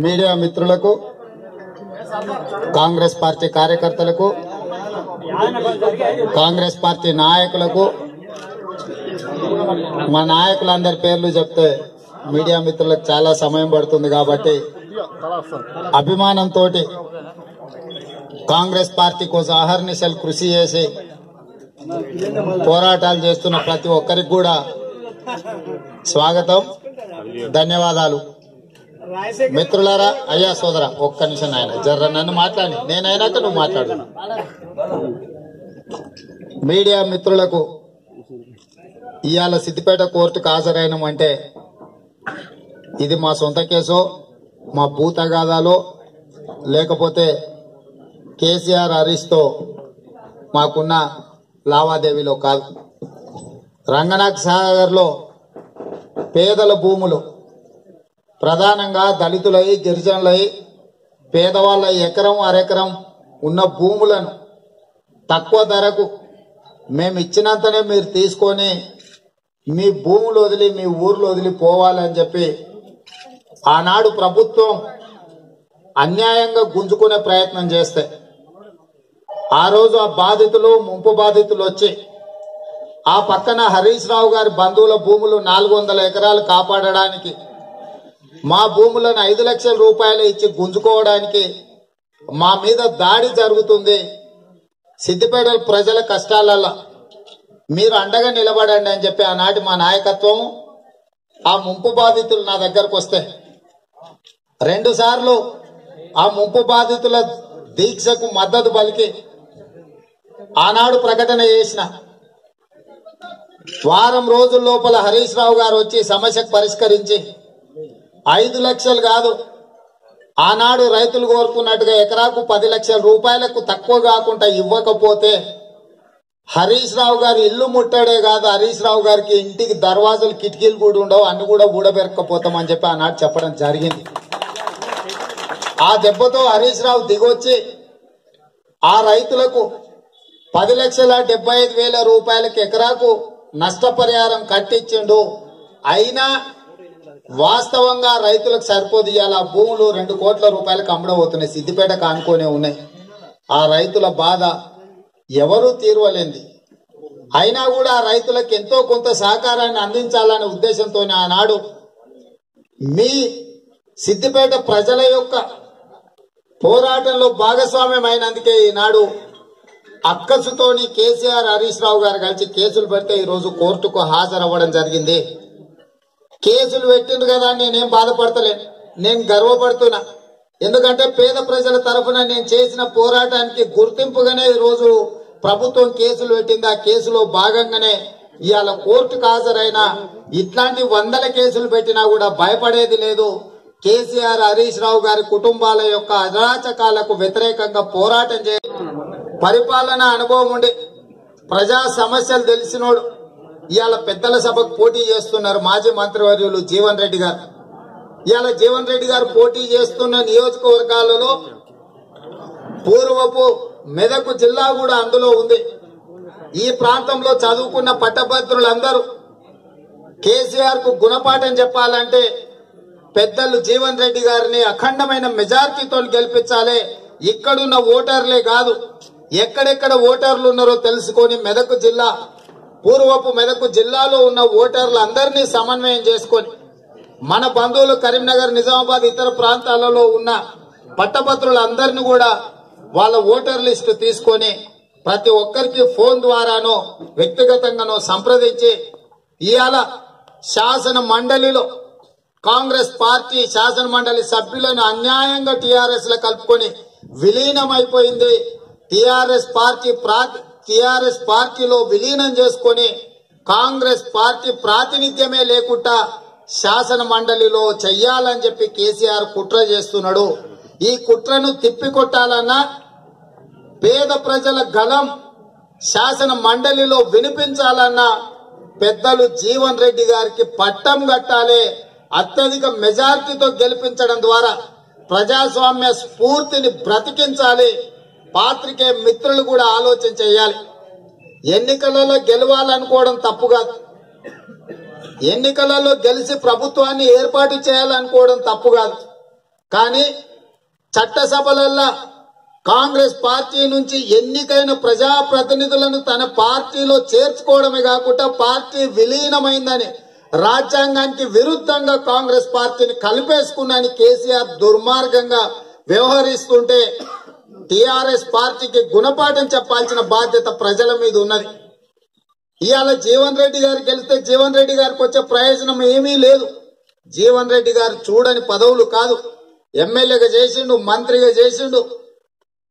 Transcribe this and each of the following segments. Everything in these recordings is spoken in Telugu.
మీడియా మిత్రులకు కాంగ్రెస్ పార్టీ కార్యకర్తలకు కాంగ్రెస్ పార్టీ నాయకులకు మా నాయకులందరి పేర్లు చెప్తే మీడియా మిత్రులకు చాలా సమయం పడుతుంది కాబట్టి అభిమానంతో కాంగ్రెస్ పార్టీ కోసం అహర్నిశలు కృషి చేసి పోరాటాలు చేస్తున్న ప్రతి ఒక్కరికి కూడా స్వాగతం ధన్యవాదాలు. మిత్రులారా అయ్యా సోదర ఒక్క నిమిషం నాయన. జర్ర నన్ను మాట్లాడి. నేనైనాక నువ్వు మాట్లాడు. మీడియా మిత్రులకు ఇవాళ సిద్దిపేట కోర్టుకు హాజరైనం అంటే ఇది మా సొంత కేసో మా భూతగాదాలో లేకపోతే కేసీఆర్ హరీష్తో మాకున్న లావాదేవీలో కాదు. రంగనాథ్ సాగర్లో పేదల భూములు ప్రధానంగా దళితులై గిరిజనులై పేదవాళ్ళ ఎకరం అరెకరం ఉన్న భూములను తక్కువ ధరకు మేము ఇచ్చినంతనే మీరు తీసుకొని మీ భూములు వదిలి మీ ఊర్లు వదిలి పోవాలని చెప్పి ఆనాడు ప్రభుత్వం అన్యాయంగా గుంజుకునే ప్రయత్నం చేస్తే ఆ రోజు ఆ బాధితులు ముంపు బాధితులు వచ్చి ఆ పక్కన హరీష్ రావు గారి బంధువుల భూములు నాలుగు వందల ఎకరాలు కాపాడడానికి మా భూములను ఐదు లక్షల రూపాయలు ఇచ్చి గుంజుకోవడానికి మా మీద దాడి జరుగుతుంది. సిద్దిపేట ప్రజల కష్టాలలో మీరు అండగా నిలబడండి అని చెప్పి ఆనాటి మా నాయకత్వం ఆ ముంపు బాధితులు నా దగ్గరకు వస్తే రెండు సార్లు ఆ ముంపు బాధితుల దీక్షకు మద్దతు పలికి ఆనాడు ప్రకటన చేసిన. వారం రోజుల లోపల హరీష్ రావు గారు వచ్చి సమస్యకు పరిష్కరించి ఐదు లక్షలు కాదు. ఆనాడు రైతులు కోరుకున్నట్టుగా ఎకరాకు పది లక్షల రూపాయలకు తక్కువ కాకుండా ఇవ్వకపోతే హరీష్ రావు గారి ఇల్లు ముట్టాడే కాదు. హరీష్ రావు గారికి ఇంటికి దర్వాజలు కిటికీలు కూడా ఉండవు. అన్ని కూడా ఊడబెరకపోతామని చెప్పి ఆనాడు చెప్పడం జరిగింది. ఆ దెబ్బతో హరీష్ రావు దిగొచ్చి ఆ రైతులకు పది లక్షల డెబ్బై ఐదు వేల రూపాయలకు ఎకరాకు నష్టపరిహారం కట్టించిండు. అయినా వాస్తవంగా రైతులకు సరిపోదు ఇవాళ భూములు రెండు కోట్ల రూపాయలకు అమ్మడబోతున్నాయి సిద్దిపేట కానుకొనే ఉన్నాయి. ఆ రైతుల బాధ ఎవరూ తీరువలేంది. అయినా కూడా రైతులకు ఎంతో కొంత సహకారాన్ని అందించాలనే ఉద్దేశంతోనే ఆనాడు మీ సిద్దిపేట ప్రజల యొక్క పోరాటంలో భాగస్వామ్యం అయినందుకే ఈనాడు అక్కసుతోని కేసీఆర్ హరీష్ రావు గారు కలిసి కేసులు పెడితే ఈరోజు కోర్టుకు హాజరవ్వడం జరిగింది. కేసులు పెట్టిండ్రు కదా నేనేం బాధపడతలేను నేను గర్వపడుతున్నా. ఎందుకంటే పేద ప్రజల తరఫున నేను చేసిన పోరాటానికి గుర్తింపుగానే ఈరోజు రోజు ప్రభుత్వం కేసులు పెట్టింది. ఆ కేసులో భాగంగానే ఇవాళ కోర్టుకు హాజరైన ఇట్లాంటి వందల కేసులు పెట్టినా కూడా భయపడేది లేదు. కేసీఆర్ హరీష్ రావు గారి కుటుంబాల యొక్క అరాచకాలకు వ్యతిరేకంగా పోరాటం చే పరిపాలన అనుభవం ఉండి ప్రజా సమస్యలు తెలిసినోడు ఇవాళ పెద్దల సభకు పోటీ చేస్తున్నారు మాజీ మంత్రివర్యులు జీవన్ రెడ్డి గారు. ఇవాళ జీవన్ రెడ్డి గారు పోటీ చేస్తున్న నియోజకవర్గాలలో పూర్వపు మెదకు జిల్లా కూడా అందులో ఉంది. ఈ ప్రాంతంలో చదువుకున్న పట్టభద్రులందరూ కేసీఆర్కు గుణపాఠం చెప్పాలంటే పెద్దలు జీవన్ రెడ్డి గారిని అఖండమైన మెజార్టీతో గెలిపించాలి. ఇక్కడున్న ఓటర్లే కాదు ఎక్కడెక్కడ ఓటర్లు ఉన్నారో తెలుసుకొని మెదకు జిల్లా పూర్వపు మెదకు జిల్లాలో ఉన్న ఓటర్లు అందరినీ సమన్వయం చేసుకొని మన బంధువులు కరీంనగర్ నిజామాబాద్ ఇతర ప్రాంతాలలో ఉన్న పట్టభద్రులందరినీ కూడా వాళ్ళ ఓటర్ లిస్టు తీసుకొని ప్రతి ఒక్కరికి ఫోన్ ద్వారానో వ్యక్తిగతంగానో సంప్రదించి ఇవాళ శాసన మండలిలో కాంగ్రెస్ పార్టీ శాసన మండలి సభ్యులను అన్యాయంగా టీఆర్ఎస్లో కలుపుకొని విలీనమైపోయింది. టీఆర్ఎస్ పార్టీ టిఆర్ఎస్ పార్టీలో విలీనం చేసుకొని కాంగ్రెస్ పార్టీ ప్రాతినిధ్యమే లేకుండా శాసన మండలిలో చెయ్యాలని చెప్పి కేసీఆర్ కుట్ర చేస్తున్నాడు. ఈ కుట్రను తిప్పికొట్టాలన్నా పేద ప్రజల గలం శాసన మండలిలో వినిపించాలన్నా పెద్దలు జీవన్ రెడ్డి గారికి పట్టం కట్టాలి అత్యధిక మెజార్టీతో గెలిపించడం ద్వారా ప్రజాస్వామ్య స్ఫూర్తిని బ్రతికించాలి. పాత్రికే మిత్రులు కూడా ఆలోచన చేయాలి. ఎన్నికలలో గెలవాలనుకోవడం తప్పు కాదు. ఎన్నికలలో గెలిచి ప్రభుత్వాన్ని ఏర్పాటు చేయాలనుకోవడం తప్పు కాదు. కానీ చట్టసభలల్లో కాంగ్రెస్ పార్టీ నుంచి ఎన్నికైన ప్రజాప్రతినిధులను తన పార్టీలో చేర్చుకోవడమే కాకుండా పార్టీ విలీనమైందని రాజ్యాంగానికి విరుద్ధంగా కాంగ్రెస్ పార్టీని కలిపేసుకున్నాని కేసీఆర్ దుర్మార్గంగా వ్యవహరిస్తుంటే టిఆర్ఎస్ పార్టీకి గుణపాఠం చెప్పాల్సిన బాధ్యత ప్రజల మీద ఉన్నది. ఇవాళ జీవన్ రెడ్డి గారు గెలిస్తే జీవన్ రెడ్డి గారికి వచ్చే ప్రయోజనం ఏమీ లేదు. జీవన్ రెడ్డి గారు చూడని పదవులు కాదు. ఎమ్మెల్యేగా చేసిండు మంత్రిగా చేసిండు.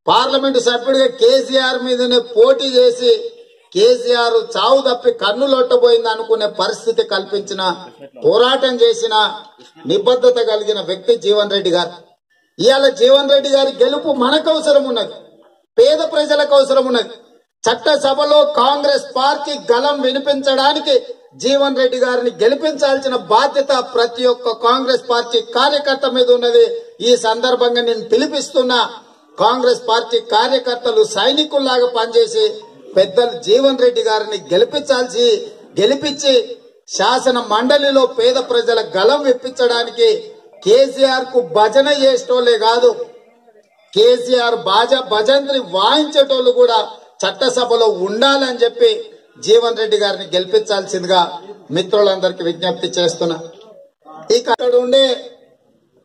పార్లమెంటు సభ్యుడిగా కేసీఆర్ మీదనే పోటీ చేసి కేసీఆర్ చావు తప్పి కన్నులొట్టబోయింది అనుకునే పరిస్థితి కల్పించిన పోరాటం చేసిన నిబద్ధత కలిగిన వ్యక్తి జీవన్ రెడ్డి గారు. ఇవాళ జీవన్ రెడ్డి గారి గెలుపు మనకు అవసరం ఉన్నది పేద ప్రజలకు అవసరం ఉన్నది చట్టసభలో కాంగ్రెస్ పార్టీ గలం వినిపించడానికి జీవన్ రెడ్డి గారిని గెలిపించాల్సిన బాధ్యత ప్రతి ఒక్క కాంగ్రెస్ పార్టీ కార్యకర్త మీద ఉన్నది. ఈ సందర్భంగా నేను పిలిపిస్తున్నా కాంగ్రెస్ పార్టీ కార్యకర్తలు సైనికుల్లాగా పనిచేసి పెద్దలు జీవన్ రెడ్డి గారిని గెలిపించాల్సి గెలిపించి శాసన మండలిలో పేద ప్రజల గలం విప్పించడానికి కేసీఆర్కు భజన చేసేటోళ్ళే కాదు. కేసీఆర్ భాజ భజంత్రి వాయించేటోళ్ళు కూడా చట్టసభలో ఉండాలని చెప్పి జీవన్ రెడ్డి గారిని గెలిపించాల్సిందిగా మిత్రులందరికీ విజ్ఞప్తి చేస్తున్నా. ఇక అక్కడ ఉండే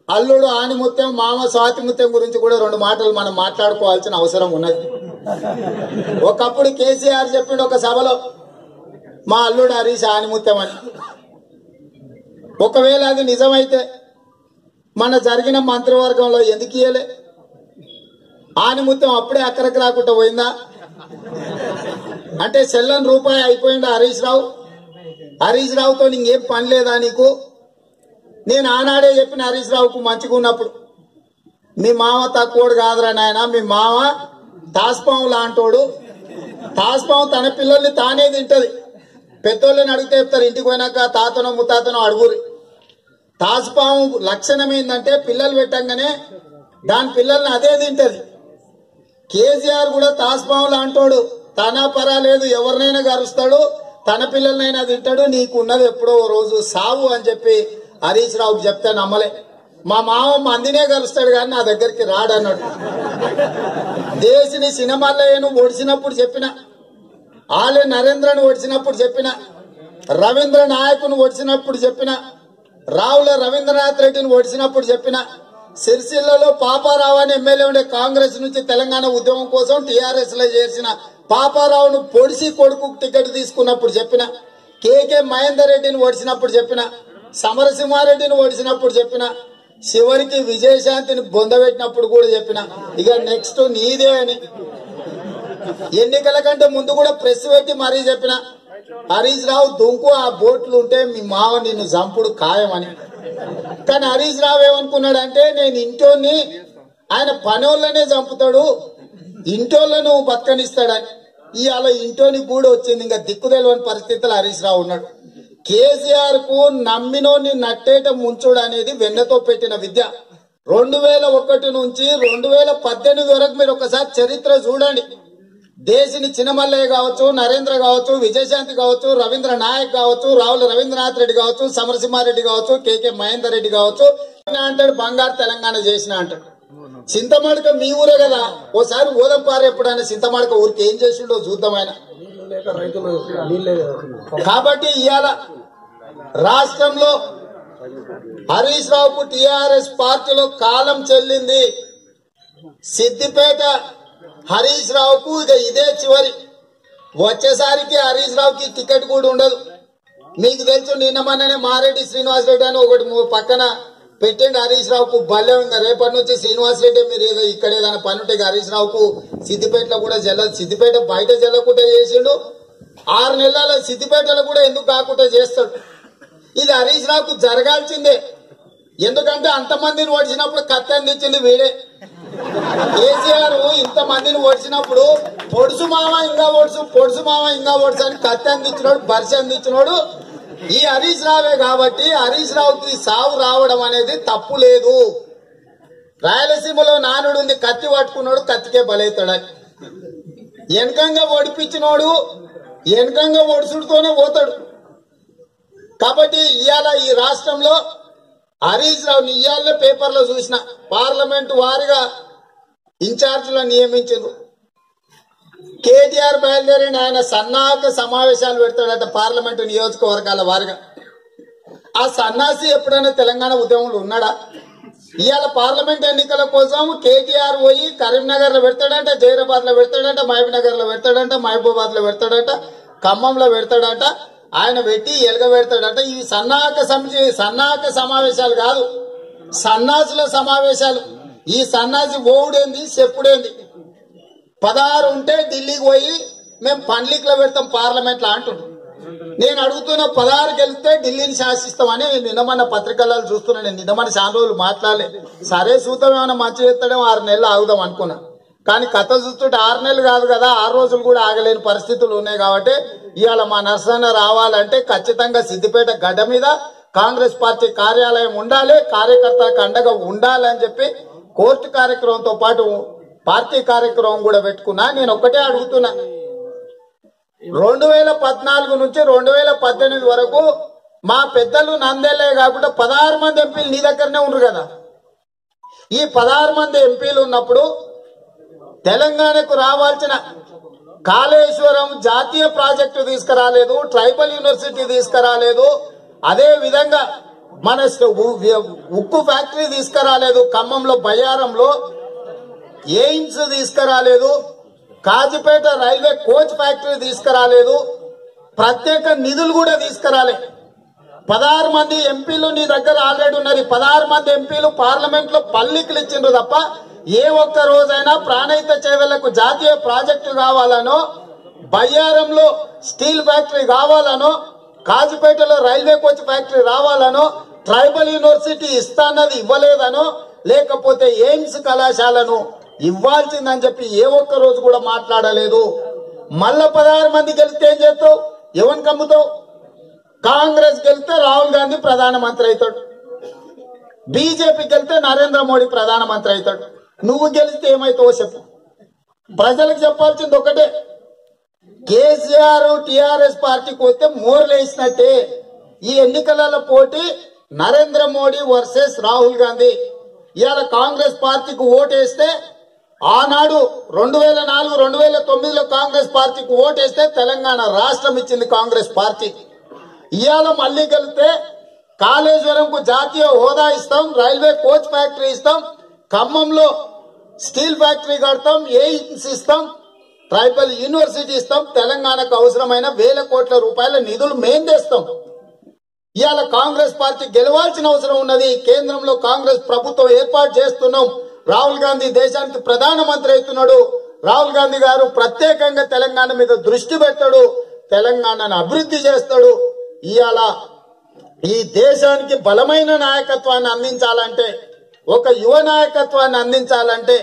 అల్లుడు ఆనిముత్యం మామ స్వాతిముత్యం గురించి కూడా రెండు మాటలు మనం మాట్లాడుకోవాల్సిన అవసరం ఉన్నది. ఒకప్పుడు కేసీఆర్ చెప్పిండు ఒక సభలో మా అల్లుడు హరీష్ ఆనిముత్యం అని. ఒకవేళ అది నిజమైతే మన జరిగిన మంత్రివర్గంలో ఎందుకు ఇయ్యలే? ఆనిముత్యం అప్పుడే అక్కడికి రాకుండా పోయిందా? అంటే సెల్లని రూపాయి అయిపోయిందా హరీష్ రావు? హరీష్ రావుతో నీకేం పని లేదా నీకు? నేను ఆనాడే చెప్పిన హరీష్ రావుకు మంచిగా ఉన్నప్పుడు మీ మామ తక్కువడు కాదురా నాయన మీ మామ తాస్పాము లాంటోడు. తాస్పాము తన పిల్లల్ని తానే తింటది. పెద్దోళ్ళని అడిగితే చెప్తారు ఇంటికి పోయినాక తాతనో ముత్తాతనో అడుగురి తాజ్పాము లక్షణం ఏంటంటే పిల్లలు పెట్టంగానే దాని పిల్లల్ని అదే తింటది. కేసీఆర్ కూడా తాసుపాములు అంటాడు తన పరాలేదు ఎవరినైనా గరుస్తాడు తన పిల్లలనైనా తింటాడు నీకున్నది ఎప్పుడో రోజు సావు అని చెప్పి హరీష్ రావుకి చెప్తే నమ్మలే. మా మామ మందినే కలుస్తాడు కానీ నా దగ్గరికి రాడన్నాడు దేశిని సినిమాలయ్యను ఒడిచినప్పుడు చెప్పిన ఆలే నరేంద్రను ఒడిచినప్పుడు చెప్పిన రవీంద్ర నాయకును ఒడిచినప్పుడు చెప్పిన రావుల రవీంద్రనాథ్ రెడ్డిని ఓడిసినప్పుడు చెప్పిన సిరిసిల్లలో పాపారావు అని ఎమ్మెల్యే ఉండే కాంగ్రెస్ నుంచి తెలంగాణ ఉద్యమం కోసం టీఆర్ఎస్లో చేర్చిన పాపారావును పొడిసి కొడుకు టికెట్ తీసుకున్నప్పుడు చెప్పిన కేకే మహేందర్ రెడ్డిని ఓడిచినప్పుడు చెప్పిన సమరసింహారెడ్డిని ఓడిచినప్పుడు చెప్పిన చివరికి విజయశాంతిని బొందబెట్టినప్పుడు కూడా చెప్పిన ఇక నెక్స్ట్ నీదే అని. ఎన్నికల కంటే ముందు కూడా ప్రెస్ పెట్టి మరీ చెప్పిన హరీష్ రావు దుంకు ఆ బోట్లు ఉంటే మీ మావ నిన్ను చంపుడు ఖాయమని. కానీ హరీష్ రావు ఏమనుకున్నాడంటే నేను ఇంటోని ఆయన పనోళ్ళనే చంపుతాడు ఇంటోళ్ళను బతకనిస్తాడని. ఇవాళ ఇంటోని కూడా వచ్చింది ఇంకా దిక్కు తెలియని పరిస్థితుల్లో హరీష్ రావు ఉన్నాడు. కేసీఆర్కు నమ్మినోని నట్టేట ముంచుడు అనేది వెన్నతో పెట్టిన విద్య. రెండు వేల ఒకటి నుంచి రెండు వేల పద్దెనిమిది వరకు మీరు ఒకసారి చరిత్ర చూడండి. దేశిని చిన్నమల్లయ్య కావచ్చు నరేంద్ర కావచ్చు విజయశాంతి కావచ్చు రవీంద్ర నాయక్ కావచ్చు రావుల రవీంద్రనాథ్ రెడ్డి కావచ్చు సమరసింహారెడ్డి కావచ్చు కేకే మహేందర్ రెడ్డి కావచ్చు. అంటాడు బంగారు తెలంగాణ చేసిన అంటాడు. చింతమడక మీ ఊరే కదా. ఓసారి ఓదంపారు ఎప్పుడైనా చింతమడక ఊరికి ఏం చేసిండో చూద్దాం ఆయన. కాబట్టి ఇవాళ రాష్ట్రంలో హరీష్ రావుకు టిఆర్ఎస్ పార్టీలో కాలం చెల్లింది. సిద్దిపేట హరీష్ రావుకు ఇక ఇదే చివరి. వచ్చేసరికి హరీష్ రావుకి టికెట్ కూడా ఉండదు. మీకు తెలుసు నిన్న మొన్ననే మారెడ్డి శ్రీనివాస్ రెడ్డి అని ఒకటి పక్కన పెట్టండి హరీష్ రావుకు బల్లెం ఉంది. రేపటి నుంచి శ్రీనివాస్ రెడ్డి మీరు ఏదో ఇక్కడ ఏదైనా పని ఉంటే హరీష్ రావుకు సిద్దిపేటలో కూడా జల్ల సిద్దిపేట బయట జల్లకుండా చేసిండు. ఆరు నెలల సిద్దిపేటలో కూడా ఎందుకు కాకుండా చేస్తాడు? ఇది హరీష్ రావుకు జరగాల్సిందే. ఎందుకంటే అంతమందిని ఓడిచినప్పుడు కత్తి అందించింది వీడే. కేసీఆర్ ఇంత మందిని ఓడిచినప్పుడు పొడుసు మామ ఇంకా ఓడుసు పొడుసు మామ ఇంకా ఓడుసు అని కత్తి అందించినోడు బరిసి అందించినోడు ఈ హరీష్ రావే కాబట్టి హరీష్ రావుకి సావు రావడం అనేది తప్పు లేదు. రాయలసీమలో నానుడు ఉంది కత్తి పట్టుకున్నాడు కత్తికే బలైతాడని. వెనకంగా ఓడిపించినోడు వెనకంగా ఒడుసుడుతోనే పోతాడు. కాబట్టి ఇవాళ ఈ రాష్ట్రంలో హరీష్ రావు ఇయ్యాలనే పేపర్లో చూసిన పార్లమెంట్ వారిగా ఇన్ఛార్జ్లను నియమించారు కేటీఆర్ బయలుదేరిన ఆయన సన్నాహక సమావేశాలు పెడతాడట పార్లమెంటు నియోజకవర్గాల వారిగా. ఆ సన్నాసి ఎప్పుడైనా తెలంగాణ ఉద్యమంలో ఉన్నాడా? ఇవాళ పార్లమెంట్ ఎన్నికల కోసం కేటీఆర్ పోయి కరీంనగర్లో పెడతాడంట జైరాబాద్లో పెడతాడంట మహబూబ్నగర్లో పెడతాడంట మహబూబాద్లో పెడతాడంట ఖమ్మంలో పెడతాడంట ఆయన పెట్టి ఎలుగ పెడతాడంట ఈ సన్నాహక సమితి సన్నాహక సమావేశాలు కాదు సన్నాసుల సమావేశాలు. ఈ సన్నాసి ఓవుడేంది చెప్పుడేంది? పదహారు ఉంటే ఢిల్లీకి పోయి మేము పండ్లిక్లో పెడతాం పార్లమెంట్లో అంటుండ్రు నేను అడుగుతున్న పదహారు గెలిస్తే ఢిల్లీని శాసిస్తామని నిన్నమన్న పత్రికలలో చూస్తున్నా. నేను నిన్నమన్న చాలా రోజులు మాట్లాడలే. సరే చూద్దాం ఏమైనా మంచి చేస్తాడేమో ఆరు నెలలు ఆగుదాం అనుకున్నా. కానీ కథ చూస్తుంటే ఆరు నెలలు కాదు కదా ఆరు రోజులు కూడా ఆగలేని పరిస్థితులు ఉన్నాయి కాబట్టి ఇవాళ మా నర్సన్న రావాలంటే ఖచ్చితంగా సిద్దిపేట గడ్డ మీద కాంగ్రెస్ పార్టీ కార్యాలయం ఉండాలి కార్యకర్తలకు అండగా ఉండాలని చెప్పి కోర్టు కార్యక్రమంతో పాటు పార్టీ కార్యక్రమం కూడా పెట్టుకున్నా. నేను ఒక్కటే అడుగుతున్నా. రెండు వేల పద్నాలుగు నుంచి రెండు వేల పద్దెనిమిది వరకు మా పెద్దలు నందేలే కాకుండా పదహారు మంది ఎంపీలు నీ దగ్గరనే ఉండరు కదా. ఈ పదహారు మంది ఎంపీలు ఉన్నప్పుడు తెలంగాణకు రావాల్సిన కాళేశ్వరం జాతీయ ప్రాజెక్టు తీసుకురాలేదు ట్రైబల్ యూనివర్సిటీ తీసుకురాలేదు. అదే విధంగా మన ఉ- ఉక్కు ఫ్యాక్టరీ తీసుకురాలేదు ఖమ్మంలో బయ్యారంలో. ఎయిమ్స్ తీసుకురాలేదు కాజిపేట రైల్వే కోచ్ ఫ్యాక్టరీ తీసుకురాలేదు. ప్రత్యేక నిధులు కూడా తీసుకురాలే. పదహారు మంది ఎంపీలు నీ దగ్గర ఆల్రెడీ ఉన్నారు పదహారు మంది ఎంపీలు పార్లమెంట్లో పల్లికలు ఇచ్చిండ్రు తప్ప ఏ ఒక్క రోజైనా ప్రాణహిత చేవలకు జాతీయ ప్రాజెక్టు కావాలనో బయ్యారంలో స్టీల్ ఫ్యాక్టరీ కావాలనో కాజిపేటలో రైల్వే కోచ్ ఫ్యాక్టరీ రావాలనో ట్రైబల్ యూనివర్సిటీ ఇస్తాన్నది ఇవ్వలేదనో లేకపోతే ఎయిమ్స్ కళాశాలను ఇవ్వాల్సిందని చెప్పి ఏ ఒక్క రోజు కూడా మాట్లాడలేదు. మళ్ళా పదహారు మంది గెలిస్తే ఏం చేస్తావు? ఎవరిని కమ్ముతావు? కాంగ్రెస్ గెలిస్తే రాహుల్ గాంధీ ప్రధానమంత్రి అవుతాడు. బీజేపీ గెలిస్తే నరేంద్ర మోడీ ప్రధానమంత్రి అవుతాడు. నువ్వు గెలిస్తే ఏమైతావో చెప్పు. ప్రజలకు చెప్పాల్సింది ఒకటే. కేసీఆర్ టిఆర్ఎస్ పార్టీకి వస్తే మోర్లేసినట్టే. ఈ ఎన్నికలలో పోటీ నరేంద్ర మోడీ వర్సెస్ రాహుల్ గాంధీ. ఇవాళ కాంగ్రెస్ పార్టీకి ఓటేస్తే ఆనాడు రెండు వేల నాలుగు రెండు వేల తొమ్మిదిలో కాంగ్రెస్ పార్టీకి ఓటేస్తే తెలంగాణ రాష్ట్రం ఇచ్చింది కాంగ్రెస్ పార్టీ. ఇవాళ మళ్ళీ కలిస్తే కాళేశ్వరంకు జాతీయ హోదా ఇస్తాం రైల్వే కోచ్ ఫ్యాక్టరీ ఇస్తాం ఖమ్మంలో స్టీల్ ఫ్యాక్టరీ కడతాం ఎయిమ్స్ ఇస్తాం ట్రైబల్ యూనివర్సిటీ ఇస్తాం తెలంగాణకు అవసరమైన వేల కోట్ల రూపాయల నిధులు మేం తెస్తాం. ఇవాళ కాంగ్రెస్ పార్టీ గెలవాల్సిన అవసరం ఉన్నది. కేంద్రంలో కాంగ్రెస్ ప్రభుత్వం ఏర్పాటు చేస్తున్నాం. రాహుల్ గాంధీ దేశానికి ప్రధానమంత్రి అవుతున్నాడు. రాహుల్ గాంధీ గారు ప్రత్యేకంగా తెలంగాణ మీద దృష్టి పెట్టాడు. తెలంగాణను అభివృద్ధి చేస్తాడు. ఇవాళ ఈ దేశానికి బలమైన నాయకత్వాన్ని అందించాలంటే ఒక యువ నాయకత్వాన్ని అందించాలంటే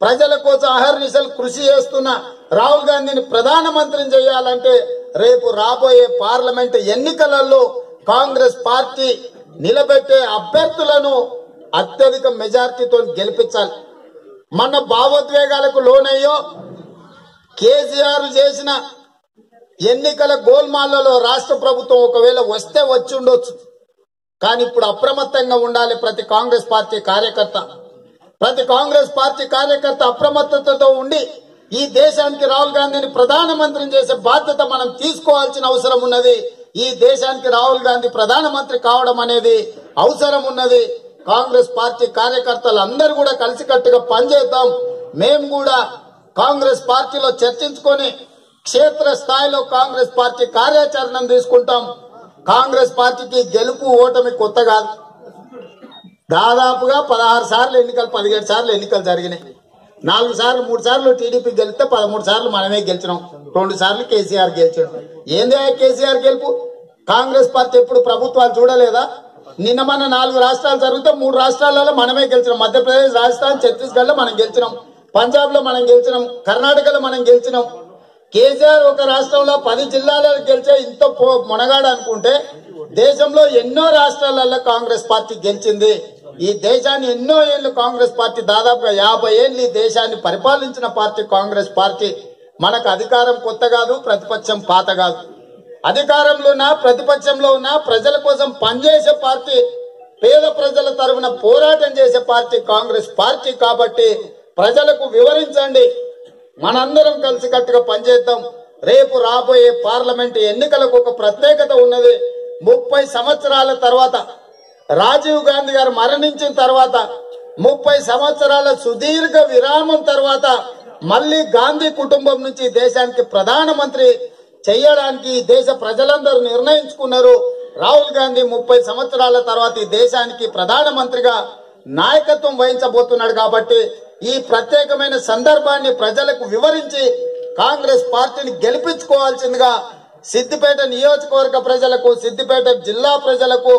ప్రజల కోసం అహర్నిశలు కృషి చేస్తున్న రాహుల్ గాంధీని ప్రధానమంత్రిని చేయాలంటే రేపు రాబోయే పార్లమెంట్ ఎన్నికలలో కాంగ్రెస్ పార్టీ నిలబెట్టే అభ్యర్థులను అత్యధిక మెజార్టీతో గెలిపించాలి. మన భావోద్వేగాలకు లోనయ్యో కేసీఆర్ చేసిన ఎన్నికల గోల్మాలలో రాష్ట్ర ప్రభుత్వం ఒకవేళ వస్తే వచ్చి ఉండొచ్చు. కానీ ఇప్పుడు అప్రమత్తంగా ఉండాలి ప్రతి కాంగ్రెస్ పార్టీ కార్యకర్త. ప్రతి కాంగ్రెస్ పార్టీ కార్యకర్త అప్రమత్తతతో ఉండి ఈ దేశానికి రాహుల్ గాంధీని ప్రధానమంత్రిని చేసే బాధ్యత మనం తీసుకోవాల్సిన అవసరం ఉన్నది. ఈ దేశానికి రాహుల్ గాంధీ ప్రధానమంత్రి కావడం అనేది అవసరం ఉన్నది. కాంగ్రెస్ పార్టీ కార్యకర్తలు అందరూ కూడా కలిసికట్టుగా పనిచేద్దాం. మేము కూడా కాంగ్రెస్ పార్టీలో చర్చించుకొని క్షేత్ర స్థాయిలో కాంగ్రెస్ పార్టీ కార్యాచరణను తీసుకుంటాం. కాంగ్రెస్ పార్టీకి గెలుపు ఓటమి కొత్త కాదు. దాదాపుగా పదహారు సార్లు ఎన్నికలు పదిహేడు సార్లు ఎన్నికలు జరిగినాయి. నాలుగు సార్లు మూడు సార్లు టీడీపీ గెలిస్తే పదమూడు సార్లు మనమే గెలిచినాం. రెండు సార్లు కేసీఆర్ గెలిచాడు. ఏంది కేసీఆర్ గెలుపు? కాంగ్రెస్ పార్టీ ఎప్పుడు ప్రభుత్వాలు చూడలేదా? నిన్న మన నాలుగు రాష్ట్రాలు జరిగితే మూడు రాష్ట్రాలలో మనమే గెలిచినాం. మధ్యప్రదేశ్ రాజస్థాన్ ఛత్తీస్గఢ్లో మనం గెలిచినాం. పంజాబ్లో మనం గెలిచినాం. కర్ణాటకలో మనం గెలిచినాం. కేసీఆర్ ఒక రాష్ట్రంలో పది జిల్లాలలో గెలిచే ఇంత మునగాడు అనుకుంటే దేశంలో ఎన్నో రాష్ట్రాలలో కాంగ్రెస్ పార్టీ గెలిచింది. ఈ దేశాన్ని ఎన్నో ఏళ్ళు కాంగ్రెస్ పార్టీ దాదాపుగా యాభై ఏళ్ళు ఈ దేశాన్ని పరిపాలించిన పార్టీ కాంగ్రెస్ పార్టీ. మనకు అధికారం కొత్త కాదు ప్రతిపక్షం పాత కాదు. అధికారంలో ఉన్నా ప్రతిపక్షంలో ఉన్నా ప్రజల కోసం పనిచేసే పార్టీ పేద ప్రజల తరఫున పోరాటం చేసే పార్టీ కాంగ్రెస్ పార్టీ కాబట్టి ప్రజలకు వివరించండి. మనందరం కలిసికట్టుగా పనిచేద్దాం. రేపు రాబోయే పార్లమెంట్ ఎన్నికలకు ఒక ప్రత్యేకత ఉన్నది. ముప్పై సంవత్సరాల తర్వాత రాజీవ్ గాంధీ గారు మరణించిన తర్వాత ముప్పై సంవత్సరాల సుదీర్ఘ విరామం తర్వాత మళ్ళీ గాంధీ కుటుంబం నుంచి దేశానికి ప్రధానమంత్రి చేయడానికి దేశ ప్రజలందరూ నిర్ణయించుకున్నారు. రాహుల్ గాంధీ ముప్పై సంవత్సరాల తర్వాత ఈ దేశానికి ప్రధానమంత్రిగా నాయకత్వం వహించబోతున్నాడు కాబట్టి ఈ ప్రత్యేకమైన సందర్భాన్ని ప్రజలకు వివరించి కాంగ్రెస్ పార్టీని గెలిపించుకోవాల్సిందిగా సిద్దిపేట నియోజకవర్గ ప్రజలకు సిద్దిపేట జిల్లా ప్రజలకు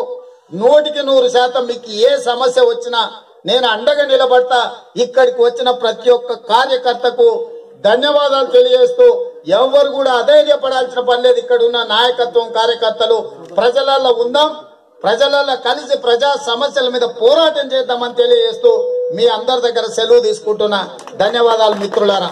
నూటికి నూరు శాతం మీకు ఏ సమస్య వచ్చినా నేను అండగా నిలబడతా. ఇక్కడికి వచ్చిన ప్రతి ఒక్క కార్యకర్తకు ధన్యవాదాలు తెలియజేస్తూ ఎవరు కూడా అధైర్యపడాల్సిన పని లేదు. ఇక్కడ ఉన్న నాయకత్వం కార్యకర్తలు ప్రజలలో ఉందాం. ప్రజలలో కలిసి ప్రజా సమస్యల మీద పోరాటం చేద్దామని తెలియజేస్తూ మీ అందరి దగ్గర సెలవు తీసుకుంటున్నా. ధన్యవాదాలు మిత్రులారా.